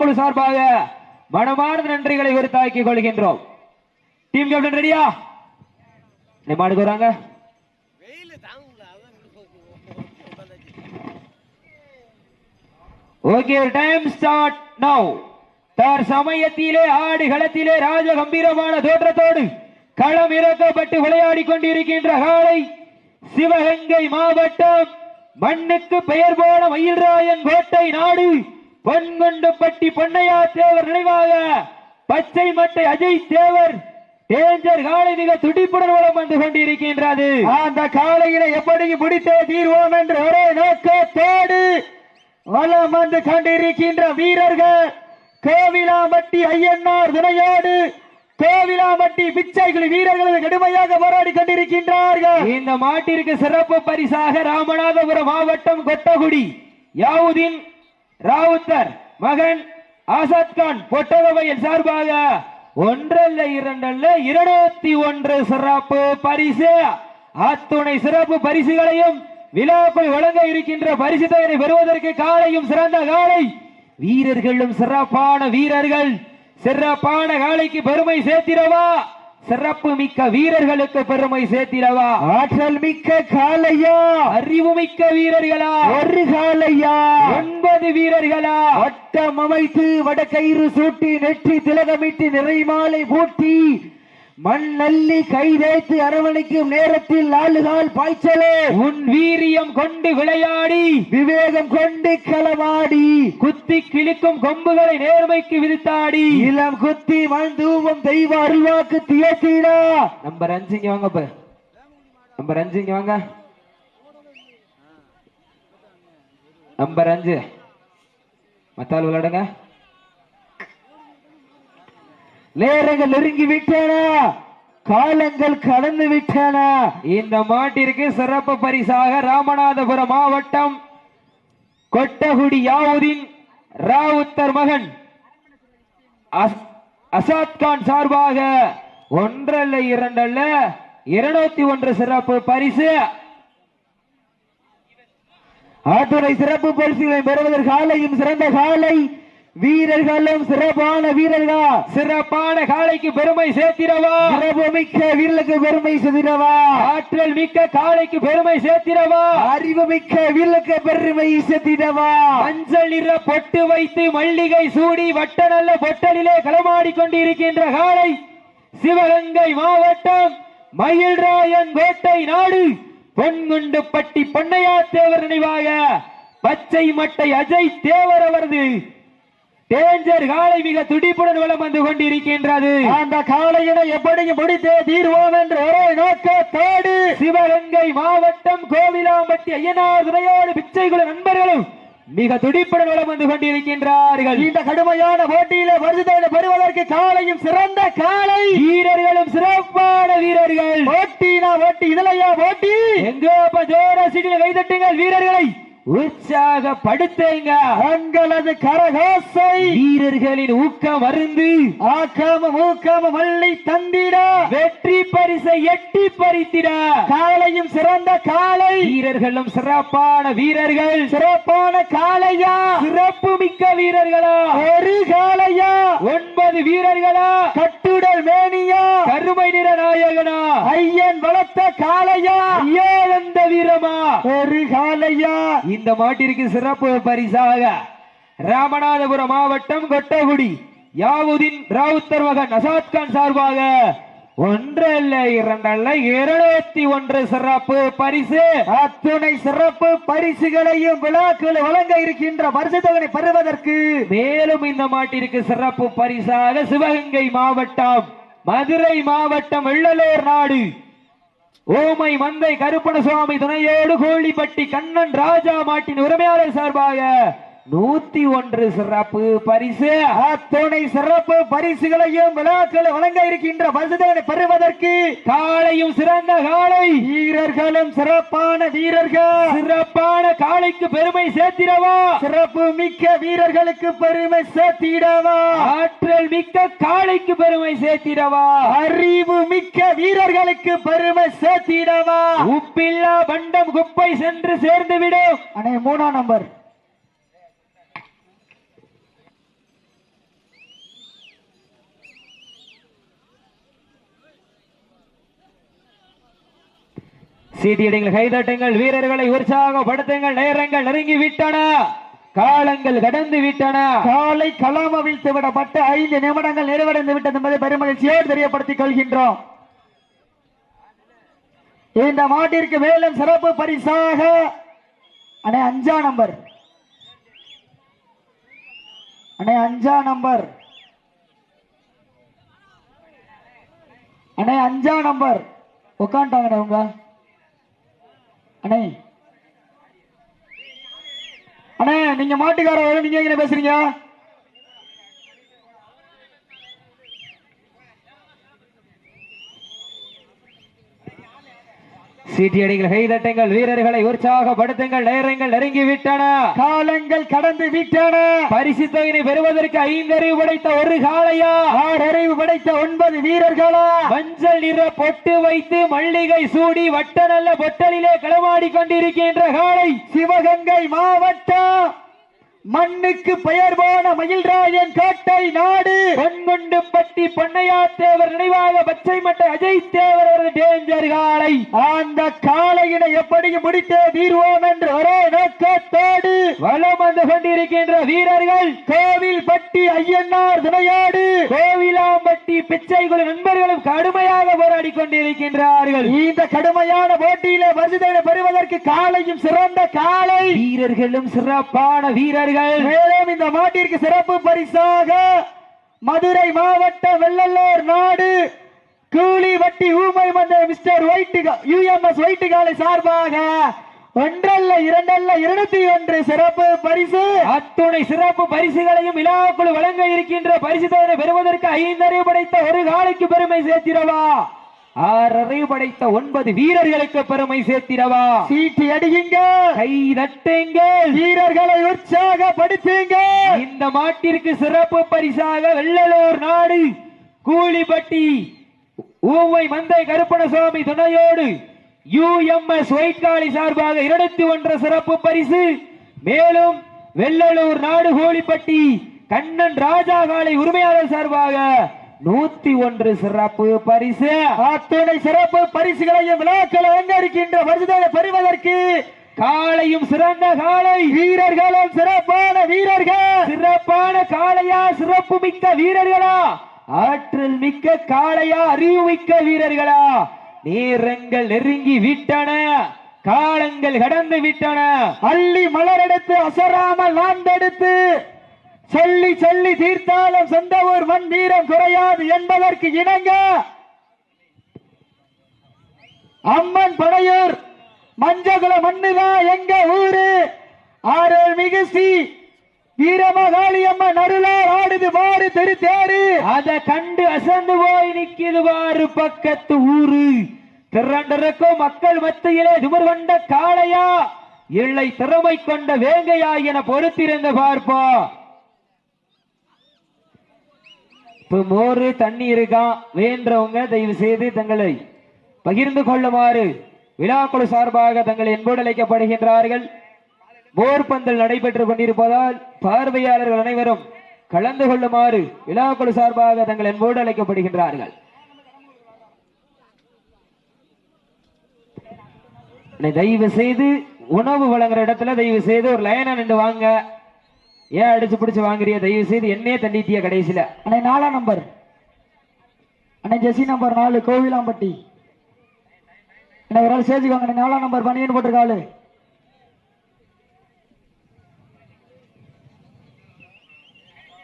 குழு சார்பாக மனமார்ந்த நன்றிகளை உறுத்தாக்கிக் கொள்கின்றோம். டீம் கேப்டன் ரெடியா மாடுக்கு வராங்க. ஓகே டைம் ஸ்டார்ட் நவ் தார் சமயத்திலே ஆடு களத்திலே ராஜ கம்பீரமான தோற்றத்தோடு களம் இறக்கப்பட்டு விளையாடி கொண்டிருக்கின்ற காலை சிவகங்கை மாவட்டம் மண்ணுக்கு பெயர் போன மயில்ராயன் கோட்டை நாடு பொன்கொண்டுப்பட்டி பொன்னையா தேவர் நினைவாக பச்சை மட்டை அஜய் தேவர் டேஞ்சர் காலை மிக துடிப்புடன் வளம் வந்து கொண்டிருக்கின்றது. அந்த காலையில எப்படி முடித்தே தீர்வோம் என்று ஒரே நோக்கத்தோடு வலம் வந்து கொண்டிருக்கின்ற வீரர்கள் கோவிலாம்பட்டி ஐயன்னார் துணையோடு கோவிலாம்பட்டி பிச்சைக்குழு வீரர்கள் கடுமையாக போராடி கொண்டிருக்கின்றார்கள். இந்த மாட்டிற்கு சிறப்பு பரிசாக ராமநாதபுரம் மாவட்டம் கொட்டகுடி யாவுதீன் ராவுத்தர் மகன் ஆசாத் கான் பொட்டகவையில் சார்பாக ஒன்றல்ல இரண்டல்ல இருநூத்தி ஒன்று சிறப்பு பரிசு. அத்துணை சிறப்பு பரிசுகளையும் விழாக்குள் வழங்க இருக்கின்ற பரிசு தொகையை பெறுவதற்கு காலையும் சிறந்த காலை. வீரர்களும் சிறப்பான வீரர்கள். சிறப்பான காலைக்கு பெருமை சேர்த்திடவா? சிறப்பு மிக்க வீரர்களுக்கு பெருமை சேர்த்திடவா? ஆற்றல் மிக்க காலையா அறிவு மிக்க வீரர்களா? ஒரு காலையா ஒன்பது வீரர்களா? வட்டம் அமைத்து வடக்கயிறு சூட்டி நெற்றி திலகமிட்டு நிறைமாலை பூட்டி மண் நல்லி கை தேய்த்து அரவணைக்கும் நேரத்தில் நாலுகால் பாய்ச்சலே. உன் வீரியம் கொண்டு விளையாடி. விவேகம் கொண்டு களமாடி. குத்தி கிழிக்கும் கொம்புகளை நேர்மைக்கு விரித்தாடி. இளம் குத்தி மண் தூவம் தெய்வ அருள்வாக்கு தியத்தீடா நம்பர் அஞ்சு இங்க வாங்க இப்ப நம்பர் அஞ்சு இங்க வாங்க. நம்பர் அஞ்சு. மத்தாள் விளையாடுங்க. நேரங்கள் நெருங்கி விட்டன. காலங்கள் கடந்து விட்டன. இந்த மாட்டிற்கு சிறப்பு பரிசாக ராமநாதபுரம் மாவட்டம் கொட்டகுடி யாவுதீன் ராவுத்தர் மகன் அஸ்- அசாத் கான் சார்பாக ஒன்றல்ல இரண்டல்ல இருநூத்தி ஒன்று சிறப்பு பரிசு. ஆட்டுரை சிறப்பு பரிசுகளை பெறுவதற்கு காலையும் சிறந்த காலை வீரர்களும் சிறப்பான வீரர்கள். சிறப்பான காளைக்கு பெருமை சேர்த்திடவா? சிறப்பு மிக்க வீரர்களுக்கு பெருமை செதிரவா ஆற்றல் மிக்க காளைக்கு பெருமை சேர்த்திடவா? அறிவு மிக்க வீரர்களுக்கு பெருமை செதிரவா மஞ்சள் நிற பொட்டு வைத்து மல்லிகை சூடி வட்ட நல்ல பொட்டலிலே களமாடி கொண்டிருக்கின்ற காளை சிவகங்கை மாவட்டம் மயில்ராயன் கோட்டை நாடு. பொன்குண்டுப்பட்டி பொன்னையா தேவர் நினைவாக பச்சை மட்டை அஜய் தேவர் அவரது டேஞ்சர் காளை மிக துடிப்புடன் வலம் வந்து கொண்டிருக்கின்றது. அந்த காலையினை எப்படி முடித்தே தீர்வோம் என்று ஒரே நோக்கத்தோடு சிவகங்கை மாவட்டம் கோவிலாம்பட்டி ஐயனார் துணையோடு பிச்சைக்குழு நண்பர்களும் மிக துடிப்புடன் வலம் வந்து கொண்டிருக்கின்றார்கள். இந்த கடுமையான போட்டியில வருஷத்தை பெறுவதற்கு காலையும் சிறந்த காலை வீரர்களும் சிறப்பான வீரர்கள். போட்டினா போட்டி இதுலையா போட்டி? எங்கோ ஜோர சிடியில் கைதட்டுங்கள் வீரர்களை. உற்சாகப்படுத்துங்க. தங்களது கரகோசை வீரர்களின் ஊக்கம் அருந்து ஆக்காம ஊக்காம மல்லி தந்திட. வெற்றி பரிசை எட்டி பறித்திட. காலையும் சிறந்த காலை. வீரர்களும் சிறப்பான வீரர்கள். சிறப்பான காலையா? சிறப்பு மிக்க வீரர்களா? ஒரு காலையா? ஒன்பது வீரர்களா? கட்டுடல் மேனியா? கருமை நிற நாயகனா? ஐயன் வளர்த்த காலையா ஐயானந்த வீரமா? ஒரு காலையா இந்த மாட்டிற்கு சிறப்பு பரிசாக ராமநாதபுரம் மாவட்டம் கொட்டகுடி யாவுதீன் ராவுத்தர் மகன் அசாத் கான் சார்பாக ஒன்றல்ல இரண்டல்ல இருநூத்தி ஒன்று சிறப்பு பரிசு. அத்துணை சிறப்பு பரிசுகளையும் விழாக்கள் வழங்க இருக்கின்ற பரிசு தொகை பெறுவதற்கு மேலும் இந்த மாட்டிற்கு சிறப்பு பரிசாக சிவகங்கை மாவட்டம் மதுரை மாவட்டம் வெள்ளலூர் நாடு. ஓமை மந்தை கருப்பண சுவாமி துணையோடு கோழிப்பட்டி கண்ணன் ராஜா மாட்டின் உரிமையாளர் சார்பாக நூத்தி ஒன்று சிறப்பு பரிசு. அத்துணை சிறப்பு பரிசுகளையும் விழாக்களை வழங்க இருக்கின்ற வசதிகளை பெறுவதற்கு காளையும் சிறந்த காளை. வீரர்களும் சிறப்பான வீரர்கள். சிறப்பான காளைக்கு பெருமை சேர்த்திடவா? சிறப்பு மிக்க வீரர்களுக்கு பெருமை சேர்த்திடவா? ஆற்றல் மிக்க காளைக்கு பெருமை சேர்த்திடவா? அறிவு மிக்க வீரர்களுக்கு பெருமை சேர்த்திடவா? உப்பில்லா பண்டம் குப்பை சென்று சேர்ந்துவிடும். அனை மூணாம் நம்பர். சீட்டியடிங்கள் கைதட்டுங்கள் வீரர்களை உற்சாகப்படுத்துங்கள் நேரங்கள் நெருங்கி விட்டன காலங்கள் கடந்து விட்டன காலை களம் அவிழ்த்து விடப்பட்ட ஐந்து நிமிடங்கள் நிறைவடைந்து விட்டது என்பதை பெருமகிழ்ச்சியோடு தெரியப்படுத்திக் கொள்கின்றோம். இந்த மாட்டிற்கு மேலும் சிறப்பு பரிசாக அண்ணே அஞ்சா நம்பர். அண்ணே அஞ்சா நம்பர். அண்ணே அஞ்சா நம்பர். உட்காந்துட்டாங்கண்ணே உங்க அண்ணே. அண்ணே நீங்க மாட்டுக்காரர் நீங்க எங்க பேசுறீங்க? சீட்டியடிகள் கைதட்டுங்கள் வீரர்களை உற்சாகப்படுத்துங்கள் நேரங்கள் நெருங்கி விட்டன காலங்கள் கடந்து விட்டன. பரிசு தொகையினை பெறுவதற்கு ஐந்தறிவு படைத்த ஒரு காளையா? ஆறறிவு படைத்த ஒன்பது வீரர்களா? மஞ்சள் நிற பொட்டு வைத்து மல்லிகை சூடி வட்ட நல்ல பொட்டலிலே களமாடி கொண்டிருக்கின்ற காளை. சிவகங்கை மாவட்டம் மண்ணுக்கு பெயர் போன மயில்ராயன் கோட்டை நாடு. பொன்குண்டுப்பட்டி பொன்னையா தேவர் நினைவாக பச்சை மட்டை அஜய் தேவர் அவரது டேஞ்சர் அந்த காலையினை எப்படி முடித்தே தீர்வோம் என்று ஒரே நோக்கத்தோடு வலம் வந்து கொண்டிருக்கின்ற வீரர்கள் கோவில் பட்டி ஐயன்னார் துணையோடு கோவிலாம்பட்டி பிச்சைக்குழு நண்பர்களும் கடுமையாக போராடி கொண்டிருக்கின்றார்கள். இந்த கடுமையான போட்டியிலே பரிசுதனை பெறுவதற்கு காளையும் சிறந்த காளை. வீரர்களும் சிறப்பான வீரர்கள். மேலும் இந்த மாட்டிற்கு சிறப்பு பரிசாக மதுரை மாவட்ட வெள்ளல்லோர் நாடு கூலி வட்டி ஊமை மந்த மிஸ்டர் ஒயிட் யுஎம்எஸ் ஒயிட் காலை சார்பாக ஒன்றல்ல இரண்டல்ல இருநூத்தி ஒன்று சிறப்பு பரிசு. அத்துணை சிறப்பு பரிசுகளையும் விழாக்குழு வழங்க இருக்கின்ற பரிசு தொகையை பெறுவதற்கு ஐந்தறிவு படைத்த ஒரு காலைக்கு பெருமை சேர்த்திடவா? ஆறறிவு படைத்த ஒன்பது வீரர்களுக்கு பெருமை சேர்த்திடவா? சீட்டி அடியுங்க. கை தட்டுங்கள் வீரர்களை உற்சாகப்படுத்துங்க. இந்த மாட்டிற்கு சிறப்பு பரிசாக வெள்ளலூர் நாடு கூலிப்பட்டி ஊவை மந்தை கருப்பணசாமி துணையோடு யுஎம்எஸ் ஒயிட்காளி சார்பாக இருநூத்தி ஒன்று சிறப்பு பரிசு. மேலும் வெள்ளலூர் நாடு கோழிப்பட்டி கண்ணன் ராஜா காளை உரிமையாளர் சார்பாக நூத்தி ஒன்று சிறப்பு பரிசு. அத்துணை சிறப்பு பரிசுகளையும் விழாக்களை அலங்கரிக்கின்ற பரிசுகளை பெறுவதற்கு காளையும் சிறந்த காளை. வீரர்களும் சிறப்பான வீரர்கள். சிறப்பான காளையா சிறப்பு மிக்க வீரர்களா? ஆற்றல் மிக்க காளையா அறிவு மிக்க வீரர்களா? நேரங்கள் நெருங்கி விட்டன. காலங்கள் கடந்து விட்டன. அள்ளி மலரெடுத்து அசராமல் நான்தெடுத்து சொல்லி சொல்லி தீர்த்தாலும் சொந்த ஊர் மண் வீரம் குறையாது என்பதற்கு இணங்க. அம்மன் படையூர் மஞ்சகுல மண்ணுதான் எங்க ஊரு? ஆரோல் மிகுசி வீரமகாளியம்மன் அருளார் ஆடுது வாறு தெரு தேரு. அத கண்டு அசந்து போய் நிக்கிது வாரு பக்கத்து ஊரு. திரண்டிருக்கும் மக்கள் மத்தியிலே துமர் கொண்ட காளையா. இல்லை திறமை கொண்ட வேங்கையா என பொறுத்திருந்து பார்ப்பா. இப்ப மோரு தண்ணி இருக்கான் வேண்டவங்க தயவு செய்து தங்களை பகிர்ந்து கொள்ளுமாறு விழாக்குழு சார்பாக தங்கள் என்போடு அழைக்கப்படுகின்றார்கள் போர் பந்தல் நடைபெற்றுக் கொண்டிருப்பதால் பார்வையாளர்கள் அனைவரும் கலந்து கொள்ளுமாறு விழாக்குழு சார்பாக தங்கள் என்போடு அழைக்கப்படுகின்றார்கள். அண்ணே, தயவு செய்து உணவு வழங்குற இடத்துல தயவு செய்து ஒரு லைனா நின்று வாங்க. ஏன் அடிச்சு பிடிச்சு வாங்குறிய தயவு செய்து என்னே தண்டிட்டிய கடைசியில. அண்ணே நாலாம் நம்பர் அண்ணே ஜெசி நம்பர் நாலு கோவிலாம்பட்டி. என்ன ஒரு ஆள் சேர்த்துக்கோங்க அண்ணே நாலாம் நம்பர் பனியன் போட்டிருக்காளு.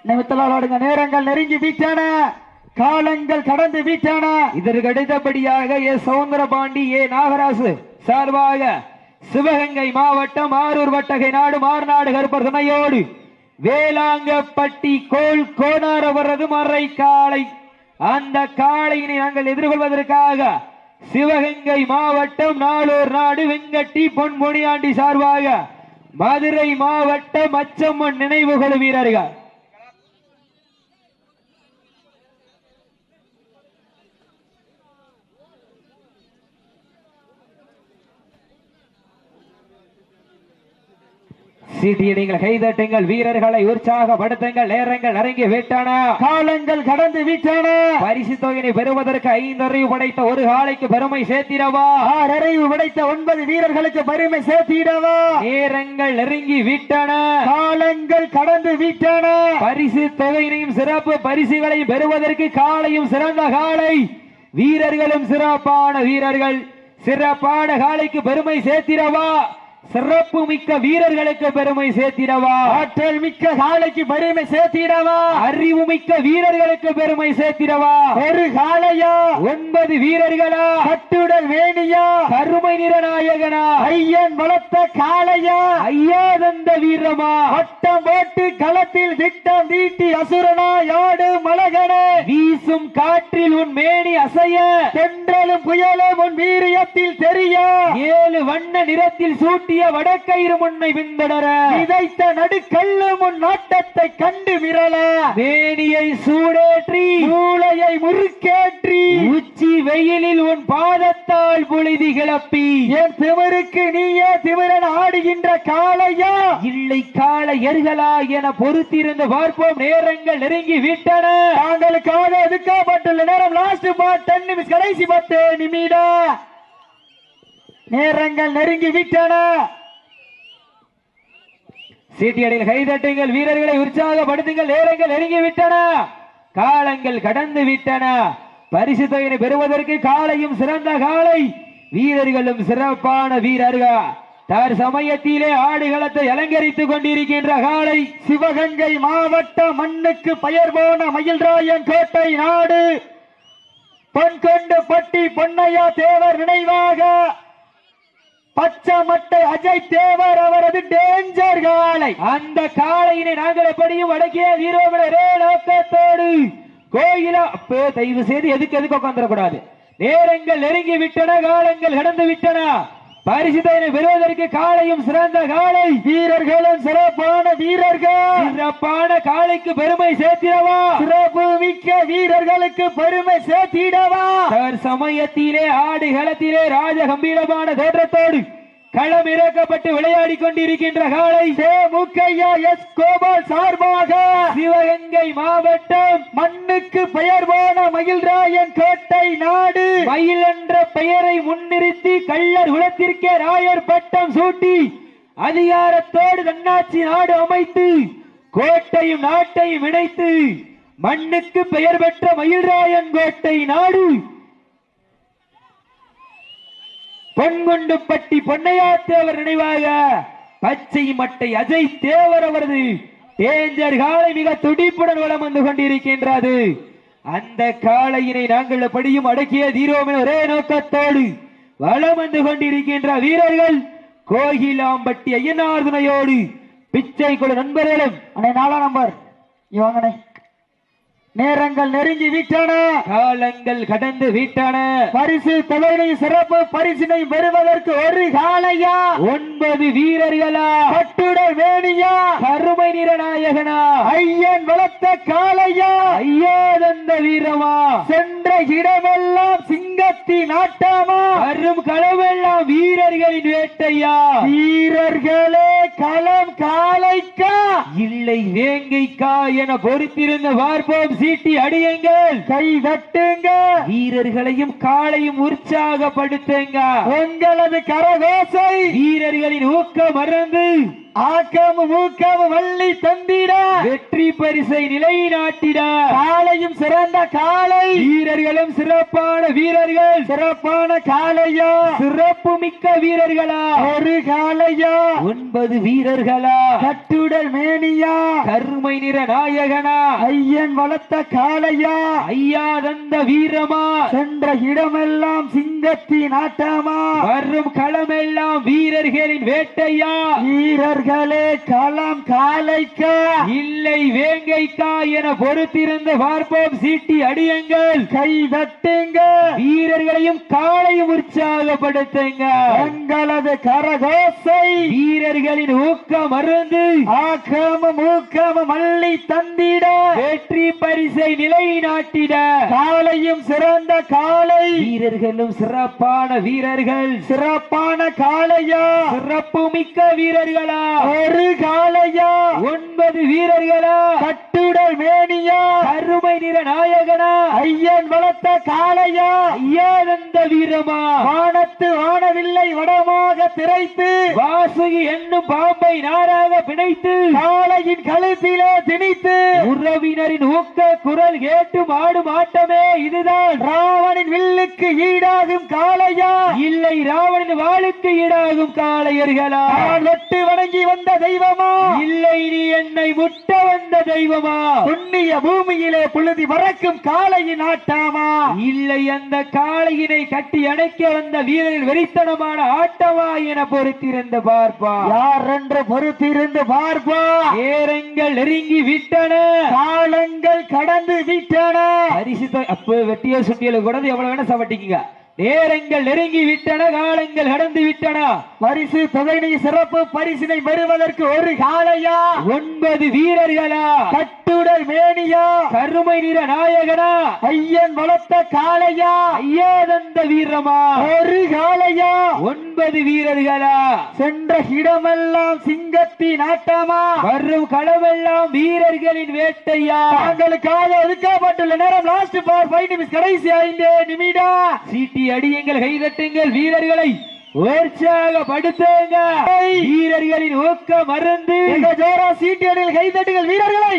நிமித்தலாடுங்க நேரங்கள் நெருங்கி வீட்டான காலங்கள் கடந்து வீட்டான இதற்கு அடுத்தபடியாக ஏ சவுந்தர பாண்டி ஏ நாகராசு சார்பாக சிவகங்கை மாவட்டம் ஆரூர் வட்டகை நாடு மார்நாடு கருப்பர் துணையோடு வேளாங்கப்பட்டி கோல் கோணார வர்றது மறை காளை அந்த காளையினை நாங்கள் எதிர்கொள்வதற்காக சிவகங்கை மாவட்டம் நாளூர் நாடு வெங்கட்டி பொன்முனியாண்டி சார்பாக மதுரை மாவட்டம் அச்சம்மன் நினைவுகள் வீரர்கள். சீட்டியடிங்கள் கைதட்டுங்கள். வீரர்களை உற்சாகப்படுத்துங்கள். நேரங்கள் நெருங்கி விட்டன. காலங்கள் கடந்து விட்டன. பரிசு தொகையினை பெறுவதற்கு ஐந்து அறிவு படைத்த ஒரு காலைக்கு பெருமை சேர்த்திடவா? ஆறறிவு உடைத்த ஒன்பது வீரர்களுக்கு பெருமை சேர்த்திடவா? நேரங்கள் நெருங்கி விட்டன. காலங்கள் கடந்து விட்டன. பரிசு தொகையினையும் சிறப்பு பரிசுகளையும் பெறுவதற்கு காலையும் சிறந்த காலை வீரர்களும் சிறப்பான வீரர்கள். சிறப்பான காலைக்கு பெருமை சேர்த்திடவா? சிறப்பு மிக்க வீரர்களுக்கு பெருமை சேர்த்திடவா? ஆற்றல் மிக்க காலைக்கு பெருமை சேர்த்திடவா? அறிவு மிக்க வீரர்களுக்கு பெருமை சேர்த்திடவா? ஒரு காளையா ஒன்பது வீரர்களா? கட்டுடல் வேணியா கருமை நிறநாயகனா ஐயன் வளர்த்த காளையா? ஐயாதந்த வீரமா? வட்டம் போட்டு களத்தில் திட்டம் தீட்டி அசுரனா யாடு மலகனே? வீசும் காற்றில் உன் மேனி அசைய? தென்றலும் புயலும் உன் வீரியத்தில் தெரிய? ஏழு வண்ண நிறத்தில் சூட்டிய வடக்கயிறு முன்னை பின்தொடர விதைத்த நடுக்கல்லு முன் நாட்டத்தை கண்டு மிரள மேனியை சூடேற்றி. மூளையை முறுக்கேற்றி. உச்சி வெயிலில் உன் பாதத்தால் புழுதி கிளப்பி. என் திமிருக்கு நீயே திமிரன் ஆடுகின்ற காளையா? இல்லை கால எர்களா என பொறுத்திருந்து பார்ப்போம். நேரங்கள் நெருங்கி விட்டன. தாங்களுக்காக ஒதுக்கப்பட்டுள்ள நேரம் லாஸ்ட் பாட் டென் நிமிஷம் கடைசி பத்து நிமிடம். நேரங்கள் நெருங்கி விட்டன. சீட்டியடியில் கைதட்டுங்கள் வீரர்களை உற்சாகப்படுத்துங்கள் நேரங்கள் நெருங்கி விட்டன. காலங்கள் கடந்து விட்டன. பரிசு தொகையினை பெறுவதற்கு காலையும் சிறந்த காலை. வீரர்களும் சிறப்பான வீரர்கள். தர் சமயத்திலே ஆடுகளத்தை அலங்கரித்துக் கொண்டிருக்கின்ற காலை சிவகங்கை மாவட்ட மண்ணுக்கு பெயர் போன மயில்ராயன் கோட்டை நாடு. பொன்கொண்டு பட்டி பொன்னையா தேவர் நினைவாக. பச்சமட்டை அஜய் தேவர் அவரது டேஞ்சர் காலை. அந்த காளையினை நாங்கள் எப்படியும் அடக்கிய வீரோமரே நோக்கத்தோடு கோயிலா அப்போ தயவு செய்து எதுக்கு எதுக்கு உட்காந்துடக்கூடாது நேரங்கள் நெருங்கி விட்டன காலங்கள் கடந்து விட்டன. பரிசுதனை பெறுவதற்கு காளையும் சிறந்த காளை வீரர்களும் சிறப்பான வீரர்கள். சிறப்பான காளைக்கு பெருமை சேர்த்திடவா? சிறப்பு மிக்க வீரர்களுக்கு பெருமை சேர்த்திடவா? தர் சமயத்திலே ஆடு களத்திலே ராஜ கம்பீரமான தோற்றத்தோடு களம் இறக்கப்பட்டு விளையாடி கொண்டிருக்கின்ற காலை சே முக்கையா எஸ் கோபால் சார்பாக சிவகங்கை மாவட்டம் மண்ணுக்கு பெயர் போன மயில்ராயன் கோட்டை நாடு. மயில் என்ற பெயரை முன்னிறுத்தி கள்ளர் குலத்திற்கே ராயர் பட்டம் சூட்டி அதிகாரத்தோடு தன்னாட்சி நாடு அமைத்து கோட்டையும் நாட்டையும் இணைத்து மண்ணுக்கு பெயர் பெற்ற மயில்ராயன் கோட்டை நாடு. பொன்குண்டுப்பட்டி பொன்னையா தேவர் நினைவாக பச்சை மட்டை அஜய் தேவர் அவரது டேஞ்சர் காலை மிக துடிப்புடன் வளம் வந்து கொண்டிருக்கின்றது. அந்த காளையினை நாங்கள் படியும் அடக்கிய தீரோம் ஒரே நோக்கத்தோடு வலம் வந்து கொண்டிருக்கின்ற வீரர்கள் கோகிலாம்பட்டி ஐயனார் துணையோடு பிச்சை குழு நண்பர்களும் அண்ணே நாலாம் நம்பர். இவங்கண்ணே நேரங்கள் நெருங்கி விட்டன. காலங்கள் கடந்து விட்டன. பரிசு தொகையினை சிறப்பு பரிசினை பெறுவதற்கு ஒரு காலையா? ஒன்பது வீரர்களா? கட்டுடல் வேணியா கருமை நிறநாயகனா ஐயன் வளர்த்த காளையா? ஐயாதந்த வீரமா? சென்ற இடமெல்லாம் சிங்கத்தின் ஆட்டமா வரும் களமெல்லாம் வீரர்களின் வேட்டையா? வீரர்களே களம் காளைக்கா? இல்லை வேங்கைக்கா என பொறுத்திருந்து பார்ப்போம் சீட்டி அடியுங்கள். கை தட்டுங்க வீரர்களையும் காளையும் உற்சாகப்படுத்துங்க. உங்களது கரகோசை. வீரர்களின் ஊக்கம் மறந்து ஆக்கம் ஊக்கம் வள்ளி தந்திட. வெற்றி பரிசை நிலைநாட்டிட. காளையும் சிறந்த காளை. வீரர்களும் சிறப்பான வீரர்கள். சிறப்பான காளையா. சிறப்பு மிக்க வீரர்களா. ஒரு காளையா. ஒன்பது வீரர்களா. கட்டுடல் மேனியா. கருமை நிற நாயகனா. ஐயன் வளர்த்த காளையா. ஐயா தந்த வீரமா. சென்ற இடமெல்லாம் சிங்கத்தின் ஆட்டமா. வரும் களமெல்லாம் வீரர்களின் வேட்டையா. வீரர்களே களம் காளைக்கா இல்லை வேங்கைக்கா என பொறுத்திருந்து பார்ப்போம். சீட்டி அடியுங்கள். கை தட்டுங்க. வீரர்களையும் காளையும் உற்சாகப்படுத்துங்க. எங்களது கரகோசை. வீரர்களின் ஊக்கம் மருந்து ஆக்கமும் ஊக்கமும் அள்ளி தந்திட. வெற்றி பரிசை நிலைநாட்டிட. காளையும் சிறந்த காளை. வீரர்களும் சிறப்பான வீரர்கள். சிறப்பான காளையா. சிறப்பு மிக்க வீரர்களா. ஒரு காளையா? ஒன்பது வீரர்களா? கட்டுடல் மேனியா? கருமை நிற நாயகனா? ஐயன் வளர்த்த காளையா? ஐயானந்த வீரமா? வானத்து வானவில்லை வடமாக திரைத்து வாசுகி என்னும் பாம்பை நாராக பிணைத்து காளையின் கழுத்திலே திணித்து உறவினரின் ஊக்க குரல் கேட்டு ஆடும் ஆட்டமே இதுதான். ராவணின் வில்லுக்கு ஈடாகும் காளையா? இல்லை ராவணன் வாளுக்கு ஈடாகும் காளையர்களா? நான் வெட்டு வணங்கி வந்த தெய்வமா? இல்லை நீ என்னை முட்ட வந்த தெய்வமா? புண்ணிய பூமியிலே புழுதி பறக்கும் காளையின் ஆட்டாமா இல்லை அந்த காளையினை கட்டி அணைக்க வந்த வீரர்கள் வெறித்தனமான ஆட்டமா என பொறுத்திருந்த பார்ப்பா. யார் என்று பொறுத்திருந்து பார்ப்பா. நேரங்கள் நெருங்கி விட்டன. காலங்கள் கடந்து விட்டன. தொகை- அப்ப வெட்டியோ சுட்டியல கூட எவ்வளவு வேணா சவட்டிக்குங்க நேரங்கள் நெருங்கி விட்டன காலங்கள் கடந்து விட்டன. பரிசு தொகையினை சிறப்பு பரிசினை பெறுவதற்கு ஒரு காளையா? ஒன்பது வீரர்களா? கட்டுடல் மேனியா? கருமை நிற நாயகனா? ஐயன் வளர்த்த காளையா? ஐயாதந்த வீரமா? ஒரு காளையா? ஒன்பது வீரர்களா? சென்ற இடமெல்லாம் சிங்கத்தின் ஆட்டமா? வரும் களமெல்லாம் வீரர்களின் வேட்டையா? தாங்களுக்காக ஒதுக்கப்பட்டுள்ள நேரம் லாஸ்ட் ஃபார் ஃபைவ் நிமிஷம் கடைசி ஐந்து நிமிடம். சீட்டி அடியுங்கள் கைதட்டுங்கள் வீரர்களை. உற்சாகப்படுத்துங்க வீரர்களின் ஜோரா சீட்டியடில் கைதட்டுகள் வீரர்களை.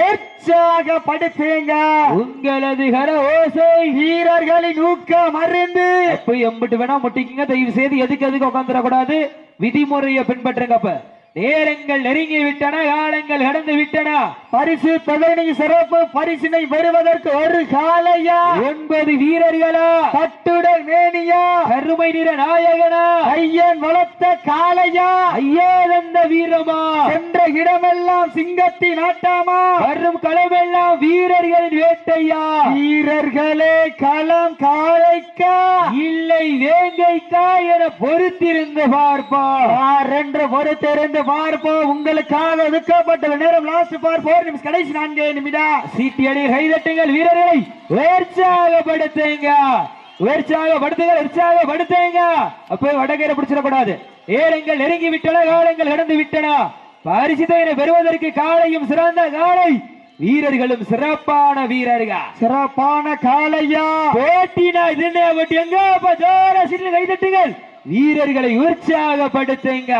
உற்சாகப்படுத்துங்க உங்களது கர ஓசை. வீரர்களின் ஊக்கம் அறிந்து போய் எம்பிட்டு வேணா முட்டிக்குங்க தயவு செய்து எதுக்கு எதுக்கு உட்காந்துடக்கூடாது விதிமுறையை பின்பற்றுங்க அப்ப. நேரங்கள் நெருங்கி விட்டன காலங்கள் கடந்து விட்டன. பரிசு பதனை சிறப்பு பரிசினை பெறுவதற்கு ஒரு காலையா ஒன்பது வீரர்களா? கட்டுடல் மேனியா? கருமை நிற நாயகனா? ஐயன் வளர்த்த காளையா? ஐயாதந்த வீரமா? சென்ற இடமெல்லாம் சிங்கத்தின் ஆட்டாமா வரும் களமெல்லாம் வீரர்களின் வேட்டையா? வீரர்களே களம் காலைக்கா இல்லை வேங்கைக்கா என பொறுத்திருந்து பார்ப்பா யார் என்று பொறுத்திருந்து பார்ப்போம் உங்களுக்காக ஒதுக்கப்பட்ட நேரம் லாஸ்ட் ஃபார் போர் நிமிஷம் கடைசி நான்கு நிமிடம். சீட்டி அடியில் கைதட்டுங்கள் வீரர்களை. உற்சாகப்படுத்துங்க உற்சாகப்படுத்துங்க உற்சாகப்படுத்துங்க அப்போ வடகரை பிடிச்சிடக்கூடாது. ஏலங்கள் நெருங்கி விட்டன காலங்கள் கடந்து விட்டன. பரிசுத்தையினை பெறுவதற்கு காலையும் சிறந்த காலை. வீரர்களும் சிறப்பான வீரர்கள். சிறப்பான காளையா போட்டினா இது என்ன போட்டி எங்க ஜோர கைதட்டுங்கள். வீரர்களை உற்சாகப்படுத்துங்க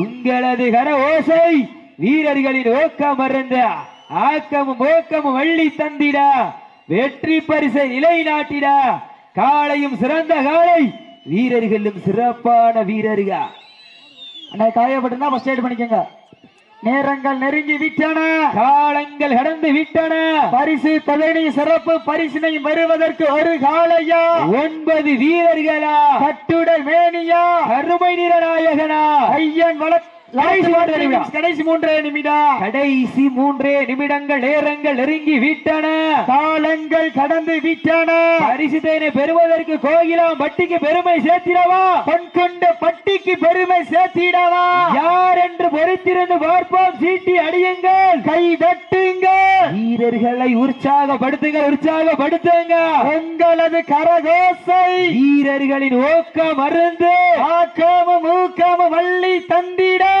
உங்களது கர ஓசை வீரர்களின் ஓக்கம் மறந்த ஆக்கமும் ஓக்கமும் வள்ளி தந்திட. வெற்றி பரிசை நிலைநாட்டிட காளையும் சிறந்த காளை வீரர்களும் சிறப்பான வீரர்கள். அண்ணா காயப்பட்டிருந்தா ஃபர்ஸ்ட் எய்ட் பண்ணிக்கோங்க. நேரங்கள் நெருங்கி விட்டன. காலங்கள் கடந்து விட்டன. பரிசு தொகையினை சிறப்பு பரிசினை பெறுவதற்கு ஒரு காளையா? ஒன்பது வீரர்களா? கட்டுடல் மேனியா? கருமை நிற நாயகனா? ஐயன் வள கடைசி மூன்று நிமிடம். கடைசி மூன்றே நிமிடங்கள் நேரங்கள் நெருங்கி விட்டன. காலங்கள் கடந்து விட்டன. பரிசுத்தனை பெறுவதற்கு கோகிலாம் பட்டிக்கு பெருமை சேர்த்திடவா? கொண்ட பட்டிக்கு பெருமை சேர்த்திடவா? யார் என்று பொறுத்திருந்து பார்ப்போம். சீட்டி அடியுங்கள். கை தட்டுங்க வீரர்களை உற்சாகப்படுத்துங்க உற்சாகப்படுத்துங்க. உங்களது கரகோசை. வீரர்களின் ஊக்கம் மருந்து ஆக்கமும் ஊக்கமும் வள்ளி தந்திட.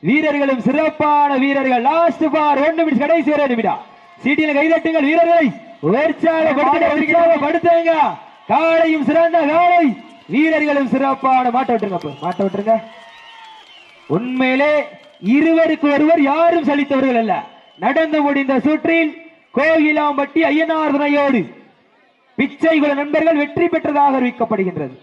வீரர்களும் சிறப்பான வீரர்கள். லாஸ்ட் பார் ஒன்று நிமிஷம் கடைசி ஒரு நிமிடம். சீட்டில கைதட்டுங்கள் வீரர்களை. உற்சாகப்படுத்துங்க காளையும் சிறந்த காளை வீரர்களும் சிறப்பான மாட்ட விட்டுருங்க மாட்ட விட்டுருங்க. உண்மையிலே இருவருக்கு ஒருவர் யாரும் சலித்தவர்கள் அல்ல. நடந்து முடிந்த சுற்றில் கோகிலாம்பட்டி ஐயனார் துணையோடு. பிச்சைகுல நண்பர்கள் வெற்றி பெற்றதாக அறிவிக்கப்படுகின்றது.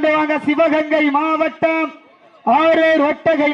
கொண்டு வாங்க சிவகங்கை மாவட்டம். ஆரூர் ஒட்டகை